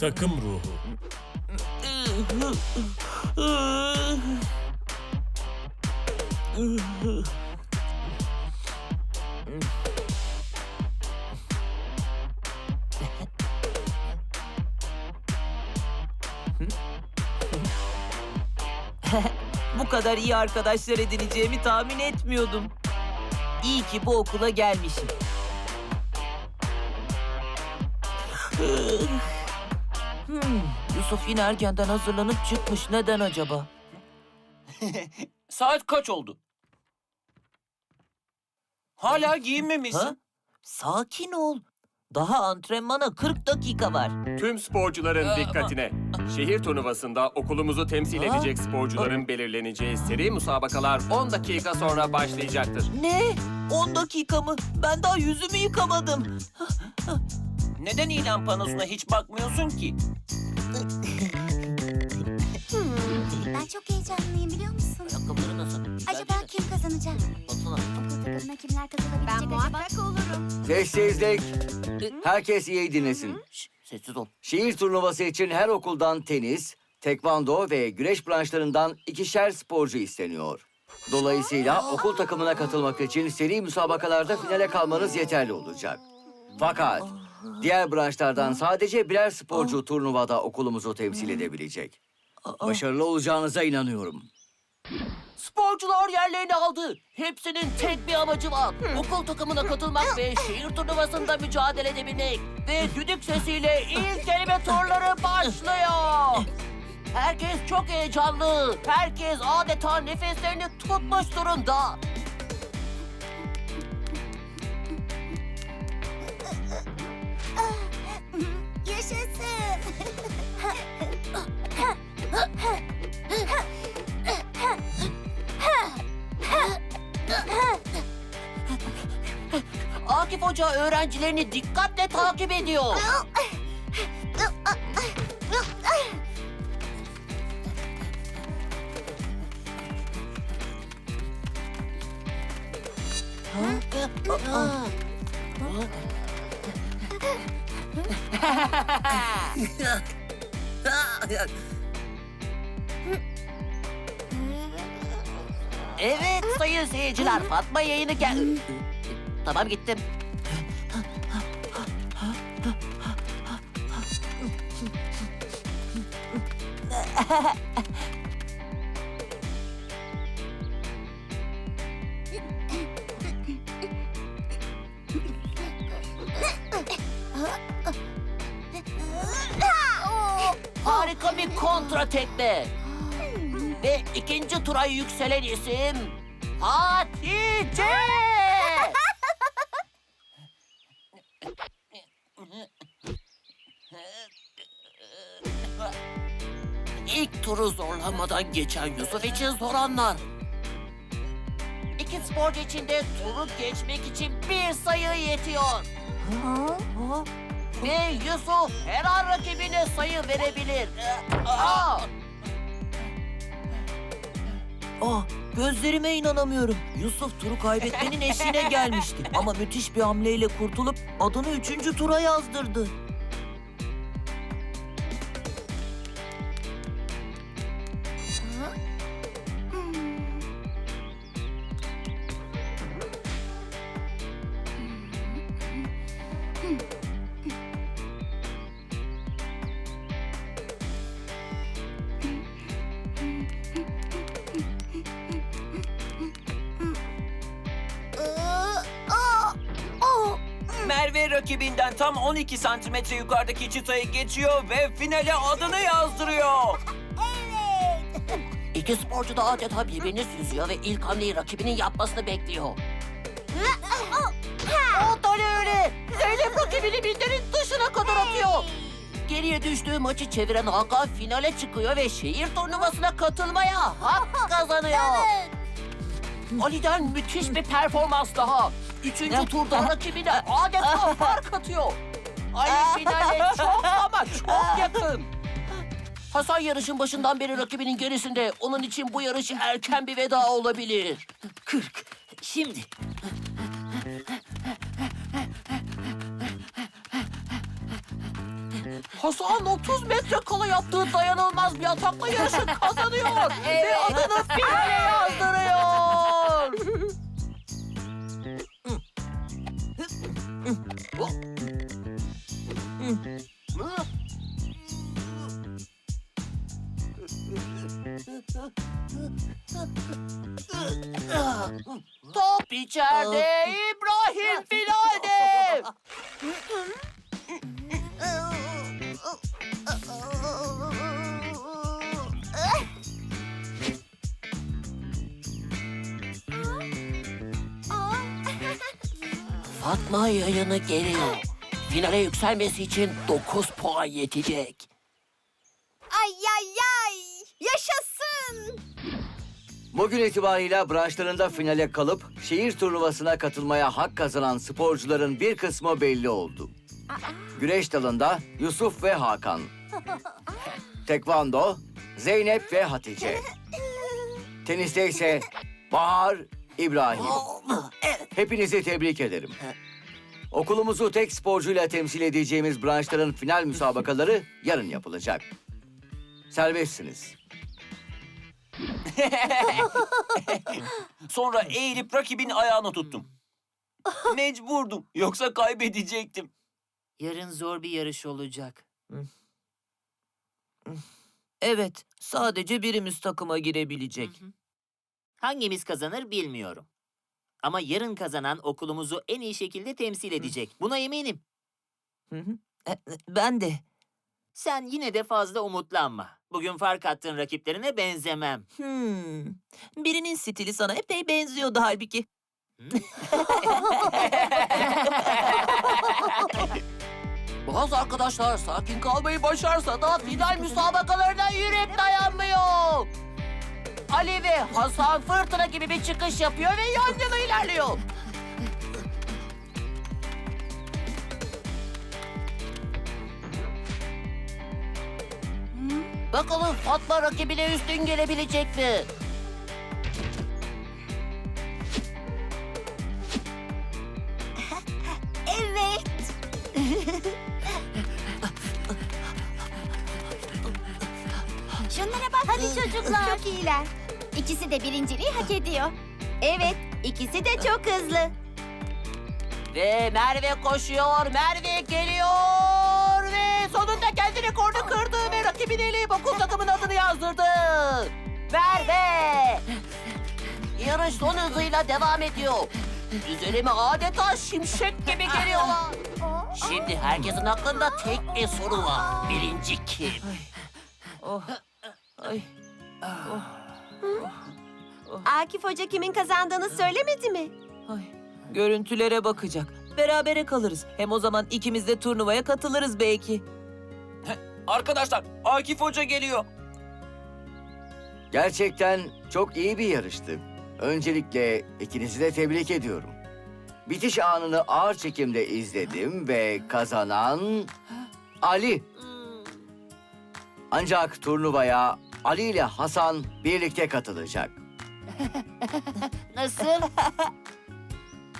Takım ruhu. Bu kadar iyi arkadaşlar edineceğimi tahmin etmiyordum. İyi ki bu okula gelmişim. Hmm, Yusuf yine erkenden hazırlanıp çıkmış. Neden acaba? Saat kaç oldu? Hala giyinmemişsin. Ha? Sakin ol. Daha antrenmana 40 dakika var. Tüm sporcuların dikkatine. Şehir turnuvasında okulumuzu temsil Aa. edecek sporcuların belirleneceği seri musabakalar 10 dakika sonra başlayacaktır. Ne? 10 dakika mı? Ben daha yüzümü yıkamadım. Neden ilan panosuna hiç bakmıyorsun ki? Ben çok heyecanlıyım biliyor musun? Ayakkabıları nasıl? Acaba kim kazanacak? Baksana. Okul takımına kimler katılabilecek acaba? Ben muhakkak olurum. Sessizlik. Herkes iyi dinlesin. Sessiz ol. Şehir turnuvası için her okuldan tenis, tekvando ve güreş branşlarından ikişer sporcu isteniyor. Dolayısıyla okul takımına katılmak için seri müsabakalarda finale kalmanız yeterli olacak. Fakat diğer branşlardan sadece birer sporcu turnuvada okulumuzu temsil edebilecek. Başarılı olacağınıza inanıyorum. Sporcular yerlerini aldı. Hepsinin tek bir amacı var. Okul takımına katılmak ve şehir turnuvasında mücadele edebilmek. Ve düdük sesiyle ilk kelime turları başlıyor. Herkes çok heyecanlı. Herkes adeta nefeslerini tutmuş durumda. Yaşasın. Akif Hoca öğrencilerini dikkatle takip ediyor. Evet sayın seyirciler Fatma yayını gel. Tamam gittim. Harika bir kontra tekme. Tura yükselen isim Hatice. İlk turu zorlanmadan geçen Yusuf için zor anlar. İki sporcu için de turu geçmek için bir sayı yetiyor. Ve Yusuf her an rakibine sayı verebilir. Aa! Gözlerime inanamıyorum. Yusuf turu kaybetmenin eşiğine gelmişti. Ama müthiş bir hamleyle kurtulup adını üçüncü tura yazdırdı. Rakibinden tam 12 santimetre yukarıdaki çıtayı geçiyor ve finale adını yazdırıyor. İki sporcu da adeta birbirini süzüyor ve ilk hamleyi rakibinin yapmasını bekliyor. o da ne öyle? Zeynep rakibini bildirin dışına kadar atıyor. Geriye düştüğü maçı çeviren Hakan finale çıkıyor ve şehir turnuvasına katılmaya hak kazanıyor. Ali'den müthiş bir performans daha. Üçüncü turda rakibine adeta fark atıyor. Ali finale çok ama çok yakın. Hasan yarışın başından beri rakibinin gerisinde. Onun için bu yarış erken bir veda olabilir. 40. Şimdi. Hasan 30 metre kala yaptığı dayanılmaz bir atakla yarışı kazanıyor. Ve adını finale yazdırıyor. İçeride, İbrahim finalde. Fatma yayını geliyor. Finale yükselmesi için 9 puan yetecek. Ay ay ay. Yaşasın. Bugün itibariyle branşlarında finale kalıp şehir turnuvasına katılmaya hak kazanan sporcuların bir kısmı belli oldu. Güreş dalında Yusuf ve Hakan. Tekvando, Zeynep ve Hatice. Teniste ise Bahar, İbrahim. Hepinizi tebrik ederim. Okulumuzu tek sporcuyla temsil edeceğimiz branşların final müsabakaları yarın yapılacak. Serbestsiniz. Sonra eğilip rakibin ayağını tuttum. Mecburdum. Yoksa kaybedecektim. Yarın zor bir yarış olacak. Evet, sadece birimiz takıma girebilecek. Hangimiz kazanır bilmiyorum. Ama yarın kazanan okulumuzu en iyi şekilde temsil edecek. Buna eminim. E, Ben de. Sen yine de fazla umutlanma. Bugün fark attığın rakiplerine benzemem. Hmm. Birinin stili sana epey benziyordu halbuki. Bazı arkadaşlar sakin kalmayı başarsa da final müsabakalarına yürek dayanmıyor. Ali ve Hasan fırtına gibi bir çıkış yapıyor ve yan yana ilerliyor. Bakalım Fatma rakibine üstün gelebilecek mi? Evet. Şunlara bak. Hadi çocuklar. Çok iyiler. İkisi de birinciliği hak ediyor. Evet, ikisi de çok hızlı. Ve Merve koşuyor, Merve geliyor ve sonunda kendi rekorunu kırdı ve rakibini eleyip okul takımının adını yazdırdı. Merve! Yarış son hızıyla devam ediyor. Üzerime adeta şimşek gibi geliyorlar. Şimdi herkesin aklında tek bir soru var. Birinci kim? Akif Hoca kimin kazandığını söylemedi mi? Ay, görüntülere bakacak. Berabere kalırız. Hem o zaman ikimiz de turnuvaya katılırız belki. Arkadaşlar Akif Hoca geliyor. Gerçekten çok iyi bir yarıştı. Öncelikle ikinizi de tebrik ediyorum. Bitiş anını ağır çekimde izledim ve kazanan Ali. Ancak turnuvaya Ali ile Hasan birlikte katılacak. Nasıl?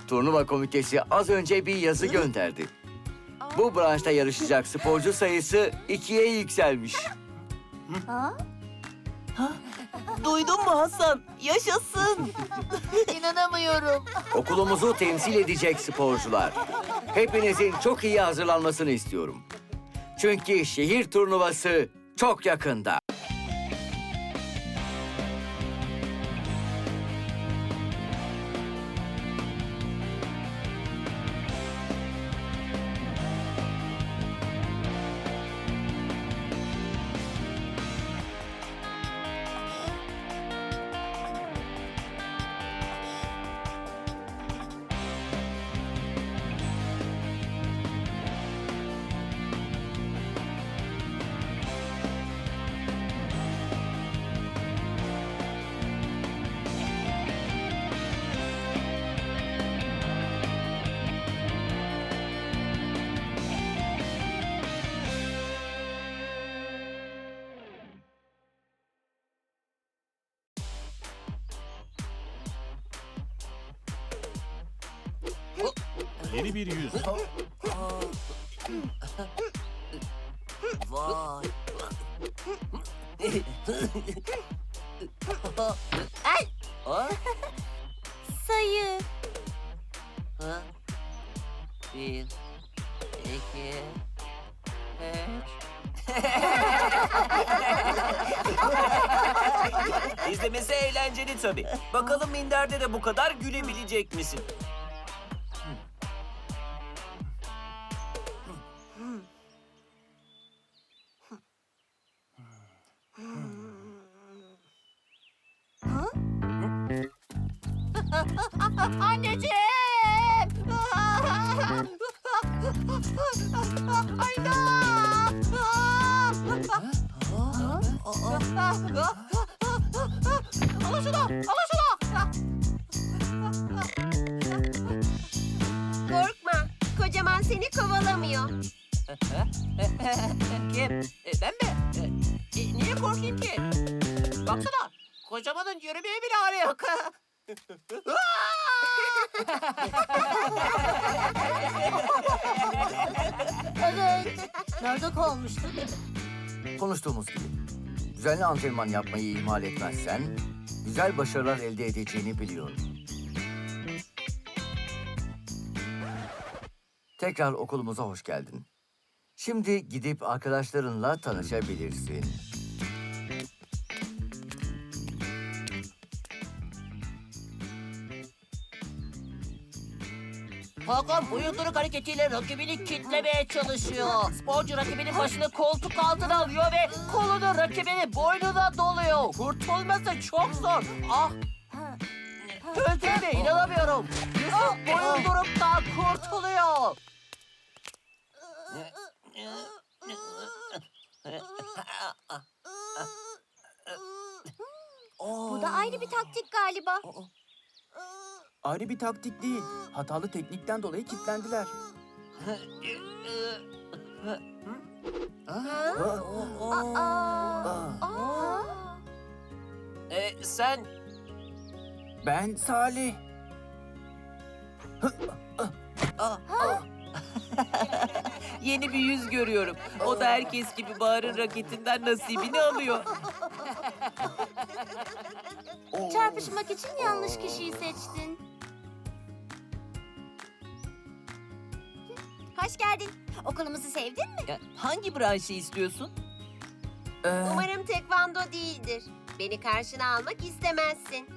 Turnuva komitesi az önce bir yazı gönderdi. Bu branşta yarışacak sporcu sayısı ikiye yükselmiş. Duydun mu Hasan? Yaşasın. İnanamıyorum. Okulumuzu temsil edecek sporcular. Hepinizin çok iyi hazırlanmasını istiyorum. Çünkü şehir turnuvası çok yakında. Yeni bir yüz. Vay. Ay sayı. Ha? Bir, iki, üç. İzlemesi eğlenceli tabii. Bakalım minderde de bu kadar gülebilecek misin? Anneciğim! Ayda! Alın şunu! Alın şunu! Korkma. Kocaman seni kovalamıyor. Kim? E, ben mi? E, e, niye korkayım ki? Baksana, kocamanın yürümeye bile hali yok. Evet. Nerede kalmıştık? Konuştuğumuz gibi. Düzenli antrenman yapmayı ihmal etmezsen güzel başarılar elde edeceğini biliyorum. Tekrar okulumuza hoş geldin. Şimdi gidip arkadaşlarınla tanışabilirsin. Hakan boyunduruk hareketiyle rakibini kitlemeye çalışıyor. Sporcu rakibinin başını koltuk altına alıyor ve kolunu rakibinin boynuna doluyor. Kurtulması çok zor. Ah! Gözlerime inanamıyorum. Yusuf boyunduruktan kurtuluyor. Bu da aynı bir taktik galiba. Ayrı bir taktik değil. Hatalı teknikten dolayı kilitlendiler. E, sen Ben Salih. Yeni bir yüz görüyorum. O da herkes gibi Bahar'ın raketinden nasibini alıyor. Çarpışmak için yanlış kişiyi seçtin. Hoş geldin. Okulumuzu sevdin mi? Ya, hangi branşı istiyorsun? Ee, Umarım tekvando değildir. Beni karşına almak istemezsin.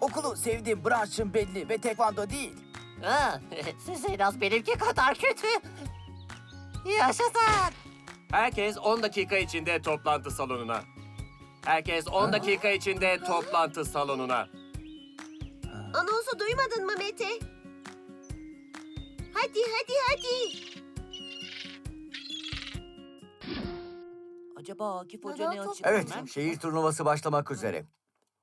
okulu sevdiğim branşım belli ve tekvando değil. Ha, siz en az benimki kadar kötü. Yaşasın. Herkes 10 dakika içinde toplantı salonuna. Herkes 10 dakika içinde toplantı salonuna. Anonsu duymadın mı Mete? Hadi hadi hadi. Acaba Akif Hoca ne açık Evet, bilmem? şehir turnuvası başlamak üzere.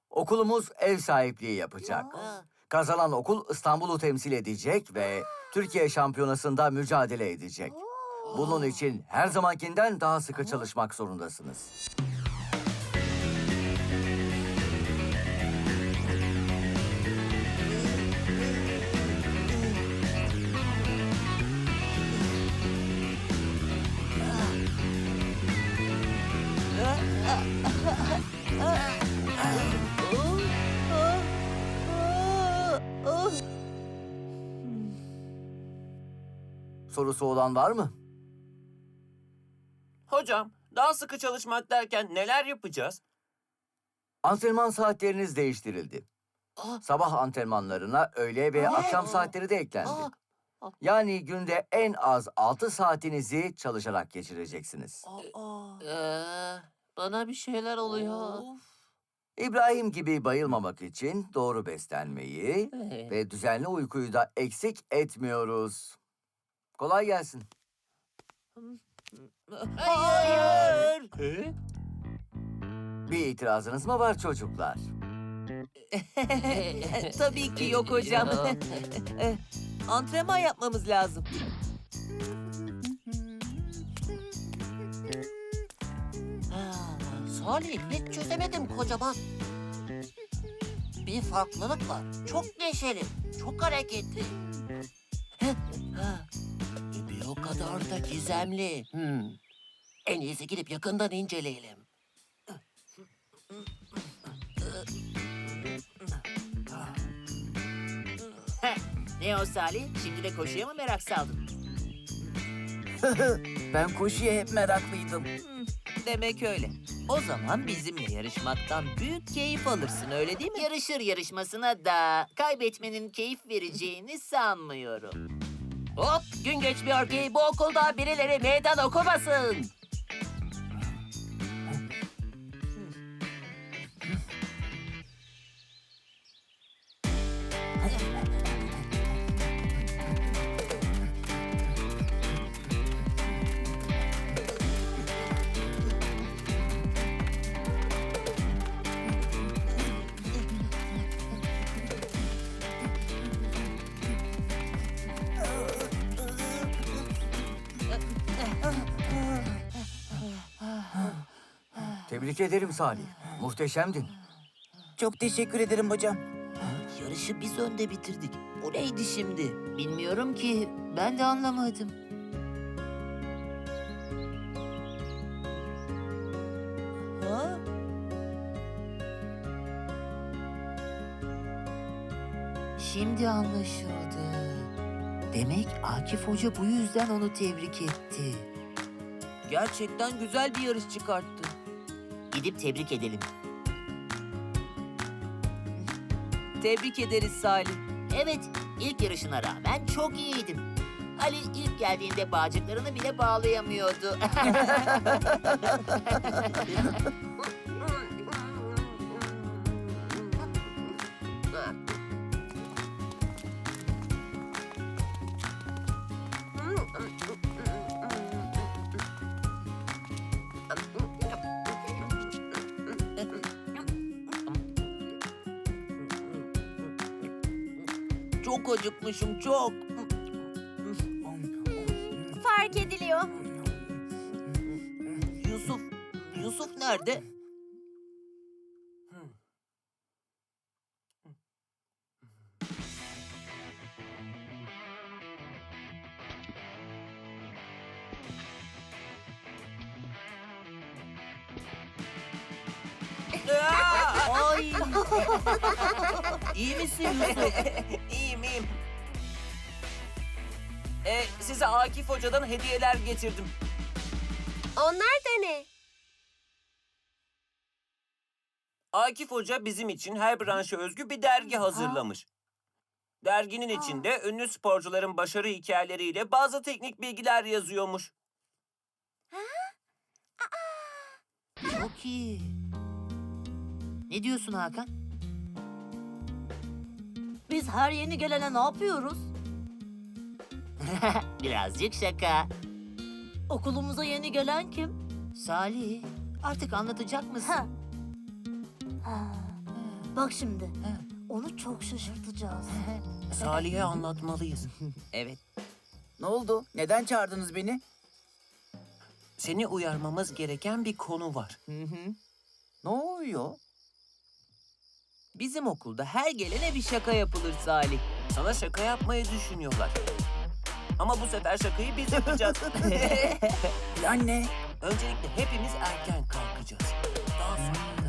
Okulumuz ev sahipliği yapacak. Ha, Kazanan okul İstanbul'u temsil edecek ve Türkiye şampiyonasında mücadele edecek. Bunun için her zamankinden daha sıkı çalışmak zorundasınız. Sorusu olan var mı? hocam daha sıkı çalışmak derken neler yapacağız? Antrenman saatleriniz değiştirildi. Sabah antrenmanlarına öğle ve akşam saatleri de eklendi. Yani günde en az 6 saatinizi çalışarak geçireceksiniz. Ee, bana bir şeyler oluyor. İbrahim gibi bayılmamak için doğru beslenmeyi Evet. ve düzenli uykuyu da eksik etmiyoruz. Kolay gelsin. Hayır. Bir itirazınız mı var çocuklar? Tabii ki yok hocam. Antrenman yapmamız lazım. Salih hiç çözemedim kocaman. Bir farklılık var. Çok neşeli, çok hareketli. Kadar da gizemli. Hmm. En iyisi gidip yakından inceleyelim. Heh, ne o Salih? Şimdi de koşuya mı merak saldın? Ben koşuya hep meraklıydım. Demek öyle. O zaman bizimle yarışmaktan büyük keyif alırsın öyle değil mi? Yarışır yarışmasına da kaybetmenin keyif vereceğini sanmıyorum. Hop gün geçmiyor ki bu okulda birileri meydan okumasın. Tebrik ederim Salih. Muhteşemdin. Çok teşekkür ederim hocam. Yarışı biz önde bitirdik. Bu neydi şimdi? Bilmiyorum ki. Ben de anlamadım. Ha? Şimdi anlaşıldı. Demek Akif Hoca bu yüzden onu tebrik etti. Gerçekten güzel bir yarış çıkarttı. Gidip tebrik edelim. Tebrik ederiz Salih. Evet, ilk yarışına rağmen çok iyiydim. Ali ilk geldiğinde bağcıklarını bile bağlayamıyordu. Çok acıkmışım çok. Fark ediliyor. Yusuf, Yusuf nerede? Ay. İyi misin Yusuf? İyiyim. E, size Akif Hoca'dan hediyeler getirdim. Onlar da ne? Akif Hoca bizim için her branşa özgü bir dergi hazırlamış. Derginin içinde ünlü sporcuların başarı hikayeleriyle bazı teknik bilgiler yazıyormuş. çok iyi. Ne diyorsun Hakan? Biz her yeni gelene ne yapıyoruz? Birazcık şaka. Okulumuza yeni gelen kim? Salih, artık anlatacak mısın? Bak şimdi. Onu çok şaşırtacağız. Salih'e anlatmalıyız. Evet. Ne oldu? Neden çağırdınız beni? Seni uyarmamız gereken bir konu var. Hı hı. Ne oluyor? Bizim okulda her gelene bir şaka yapılır Salih. Sana şaka yapmayı düşünüyorlar. Ama bu sefer şakayı biz yapacağız. Anne. Öncelikle hepimiz erken kalkacağız. Daha sonra